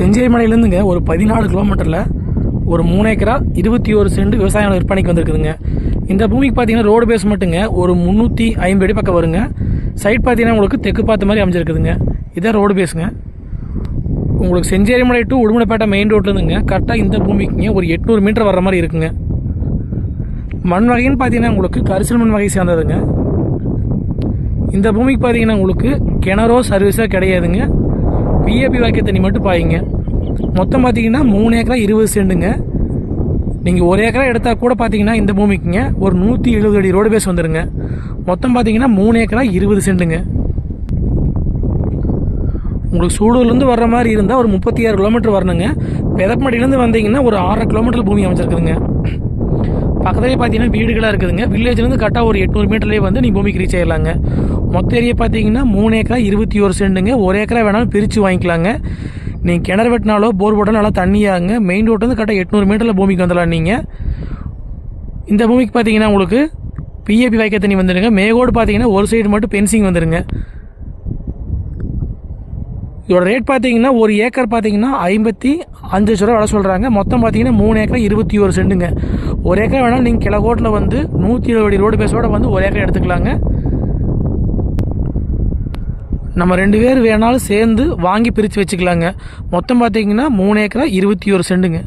செஞ்சேரி மலையிலேருந்துங்க ஒரு பதினாலு கிலோமீட்டரில் ஒரு மூணு ஏக்கரா இருபத்தி ஒரு சென்ட் விவசாயம் விற்பனைக்கு வந்திருக்குதுங்க. இந்த பூமிக்கு பார்த்தீங்கன்னா ரோடு பேஸ் மட்டுங்க ஒரு முந்நூற்றி ஐம்பது அடி பக்கம் வருங்க. சைட் பார்த்தீங்கன்னா உங்களுக்கு தெற்கு பார்த்த மாதிரி அமைஞ்சிருக்குதுங்க. இதான் ரோடு பேஸுங்க உங்களுக்கு செஞ்சேரி மலை டு உடுமலைப்பேட்டை மெயின் ரோட்லேருந்துங்க கரெக்டாக இந்த பூமிக்குங்க ஒரு எட்நூறு மீட்டர் வர்ற மாதிரி இருக்குங்க. மண் வகைன்னு பார்த்தீங்கன்னா உங்களுக்கு கரிசல் மண் வகை சேர்ந்ததுங்க. இந்த பூமிக்கு பார்த்தீங்கன்னா உங்களுக்கு கிணறோ சர்வீஸோ கிடையாதுங்க. பிஏபி வாக்கிய தண்ணி மட்டும் பாயுங்க. மொத்தம் பார்த்தீங்கன்னா மூணு ஏக்கரா இருபது செண்டுங்க. நீங்கள் ஒரு ஏக்கரா எடுத்தால் கூட பார்த்தீங்கன்னா இந்த பூமிக்குங்க. ஒரு நூற்றி எழுபது அடி ரோடு பேஸ் வந்துடுங்க மொத்தம் பார்த்தீங்கன்னா மூணு ஏக்கரா இருபது செண்டுங்க. உங்களுக்கு சூடூர்லேருந்து வர்ற மாதிரி இருந்தால் ஒரு முப்பத்தி ஆறு கிலோமீட்டர் வரணுங்க. பெதப்பமடியிலேருந்து வந்தீங்கன்னா ஒரு ஆறரை கிலோமீட்டர் பூமி அமைச்சிருக்குதுங்க பக்கத்துலேயே பார்த்தீங்கன்னா வீடுகளாக இருக்குதுங்க. வில்லேஜ்லேருந்து கரெக்டாக ஒரு எட்நூறு மீட்டர்லேயே வந்து நீங்கள் பூமிக்கு ரீச் ஆயிடலாங்க மொத்த ஏரியா பார்த்தீங்கன்னா மூணு ஏக்கரா இருபத்தி ஒரு செண்டுங்க. ஒரு ஏக்கரா வேணாலும் பிரித்து வாங்கிக்கலாங்க. நீங்கள் கிணறு வெட்டினாலோ போர் போட்டாலும் நல்லா தண்ணியாகுங்க மெயின் ரோட்லேருந்து கரெக்டாக எட்நூறு மீட்டரில் பூமிக்கு வந்துடலாம் நீங்கள் இந்த பூமிக்கு பார்த்தீங்கன்னா உங்களுக்கு பிஏபி வாய்க்க தண்ணி வந்துடுங்க. மேகோடு பார்த்தீங்கன்னா ஒரு சைடு மட்டும் பென்சிங் வந்துடுங்க. இதோட ரேட் பார்த்தீங்கன்னா ஒரு ஏக்கர் பார்த்தீங்கன்னா ஐம்பத்தி அஞ்சு லட்ச ரூபா விலை சொல்கிறாங்க மொத்தம் பார்த்தீங்கன்னா மூணு ஏக்கர் இருபத்தி ஒரு செண்டுங்க. ஒரு ஏக்கர் வேணாலும் நீங்கள் கிழக்கோட்டில் வந்து நூற்றி இருபது அடி ரோடு பேஸோட வந்து ஒரு ஏக்கர் எடுத்துக்கலாங்க. நம்ம ரெண்டு பேர் வேணாலும் சேர்ந்து வாங்கி பிரித்து வச்சுக்கலாங்க. மொத்தம் பார்த்தீங்கன்னா மூணு ஏக்கரா இருபத்தி ஒரு செண்டுங்க.